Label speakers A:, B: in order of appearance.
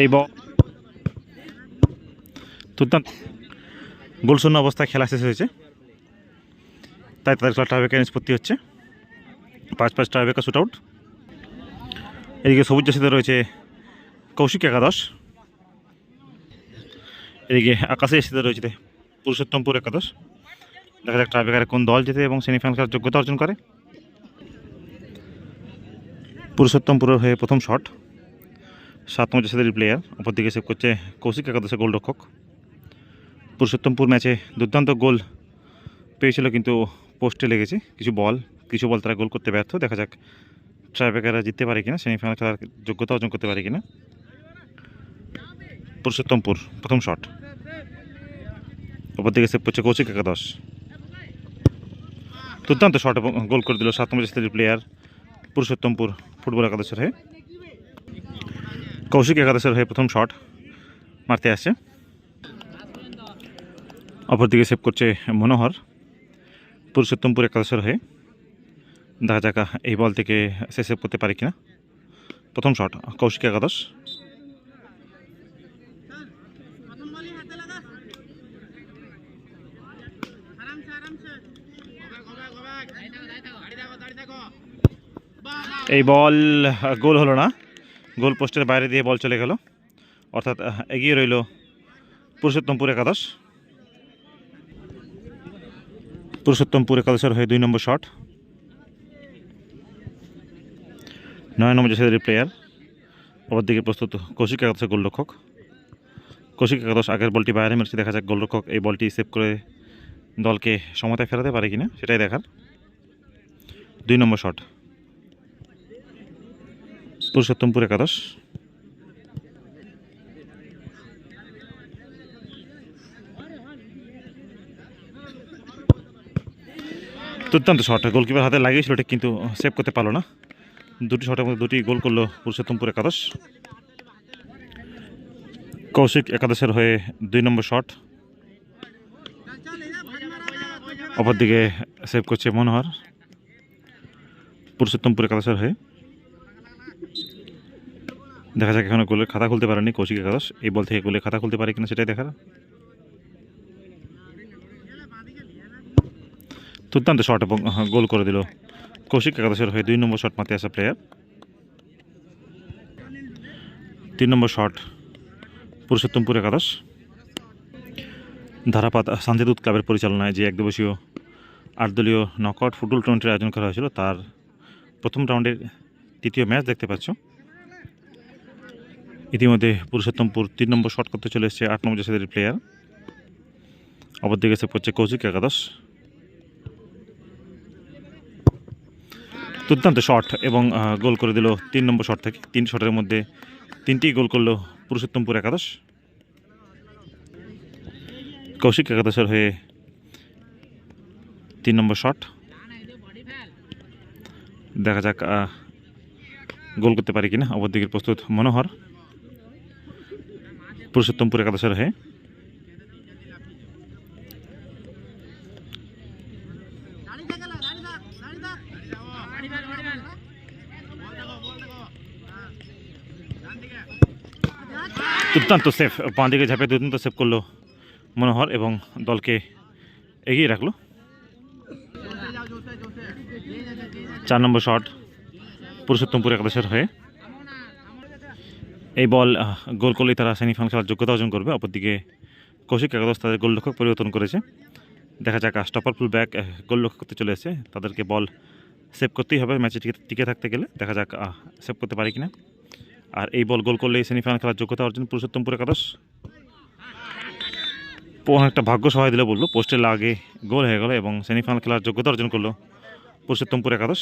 A: এই দুর্দান্ত গোলশূন্য অবস্থায় খেলা শেষ হয়েছে। তাই তাদের খেলা ট্রাইবেকার নিষ্পত্তি হচ্ছে। পাঁচ পাঁচ ট্রাইবেকার শুট আউট এদিকে সবুজ জাসিতে রয়েছে কৌশিক একাদশ। এদিকে আকাশে এসিতে রয়েছে পুরুষোত্তমপুর একাদশ। দেখা যাক ট্রাইবেকারে কোন দল জেতে এবং সেমিফাইনাল খেলার যোগ্যতা অর্জন করে। পুরুষোত্তমপুরের হয়ে প্রথম শট সাত নম্বর জাসিদের প্লেয়ার অপরদিকে সেভ করছে কৌশিক একাদশের গোলরক্ষক। পুরুষোত্তমপুর ম্যাচে দুর্দান্ত গোল পেয়েছিল কিন্তু পোস্টে লেগেছে। কিছু বল কিছু বল তারা গোল করতে ব্যর্থ। দেখা যাক ট্রাইবেকাররা জিততে পারে কিনা সেমিফাইনাল খেলার যোগ্যতা অর্জন করতে পারে কিনা। পুরুষোত্তমপুর, প্রথম শট অপরদিকে সেভ করছে কৌশিক একাদশ। দুর্দান্ত শট গোল করে দিল সাত নম্বর জাসিদের প্লেয়ার পুরুষোত্তমপুর ফুটবল একাদশের হয়ে। কৌশিক একাদশের হয়ে প্রথম শট মারতে আসছে। অপরদিকে সেভ করছে মনোহর। পুরুষোত্তমপুর একাদশের হয়ে দেখা যাক এই বল থেকে সে সেভ করতে পারে কিনা। প্রথম শট, কৌশিক একাদশ। এই বল গোল হলো না। গোল পোস্টের বাইরে দিয়ে বল চলে গেল। অর্থাৎ এগিয়ে রইল পুরুষোত্তমপুর একাদশ। পুরুষোত্তমপুর একাদশের হয়ে দুই নম্বর শট। নয় নম্বর জাসেদের প্লেয়ার ওপর দিকে প্রস্তুত কৌশিক একাদশের গোলরক্ষক। কৌশিক একাদশ আগের বলটি বাইরে মেরেছে, দেখা যাক গোলরক্ষক এই বলটি সেভ করে দলকে সমতায় ফেরাতে পারে কিনা, সেটাই দেখার। দুই নম্বর শট। পুরুষোত্তমপুর একাদশ। দুর্দান্ত শট গোলকিপার হাতে লাগিয়েছিল ওটা কিন্তু সেভ করতে পারল না। দুটি শটের মধ্যে দুটি গোল করল পুরুষোত্তমপুর একাদশ। কৌশিক একাদশের হয়ে দুই নম্বর শট অপরদিকে সেভ করছে মনোহর। পুরুষোত্তমপুর একাদশের হয়ে দেখা যাক এখনও গোলের খাতা খুলতে পারেনি কৌশিক একাদশ। এই বল থেকে গোলের খাতা খুলতে পারে কিনা সেটাই দেখার। দুর্দান্ত শট এবং গোল করে দিল। কৌশিক একাদশের হয়ে দুই নম্বর শট মারতে আসা প্লেয়ার তিন নম্বর শট পুরুষোত্তমপুর একাদশ। ধারাপাত, শান্তিদূত ক্লাবের পরিচালনায় যে একদিবসীয় আটদলীয় নকআউট ফুটবল টুর্নামেন্টের আয়োজন করা হয়েছিল, তার প্রথম রাউন্ডের তৃতীয় ম্যাচ দেখতে পাচ্ছ। ইতিমধ্যে পুরুষোত্তমপুর তিন নম্বর শট করতে চলে এসেছে আট নম্বর জাসেদের প্লেয়ার অপরদিকে এসে পড়ছে কৌশিক একাদশ। দুর্দান্ত শট এবং গোল করে দিল তিন নম্বর শট থেকে। তিন শটের মধ্যে তিনটি গোল করল পুরুষোত্তমপুর একাদশ। কৌশিক একাদশের হয়ে তিন নম্বর শট দেখা যাক গোল করতে পারি কিনা। অপরদিকে প্রস্তুত মনোহর। পুরুষোত্তমপুর একাদশের হয়ে? দুর্দান্ত সেফ, বাঁ দিকে ঝাঁপে দুর্দান্ত সেভ করল মনোহর এবং দলকে এগিয়ে রাখল। চার নম্বর শট পুরুষোত্তমপুর একাদশের হয়ে? এই বল গোল করলেই তারা সেমিফাইনাল খেলার যোগ্যতা অর্জন করবে। অপরদিকে কৌশিক একাদশ তাদের গোলরক্ষক পরিবর্তন করেছে। দেখা যাক স্টপার ফুল ব্যাক গোলরক্ষক করতে চলে এসেছে। তাদেরকে বল সেভ করতেই হবে ম্যাচে টিকে টিকে থাকতে গেলে। দেখা যাক সেভ করতে পারে কিনা। আর এই বল গোল করলেই সেমিফাইনাল খেলার যোগ্যতা অর্জন পুরুষোত্তমপুর একাদশ। অনেকটা ভাগ্য সহায় দিলে বলল পোস্টের লাগে গোল হয়ে গেল এবং সেমিফাইনাল খেলার যোগ্যতা অর্জন করল পুরুষোত্তমপুর একাদশ।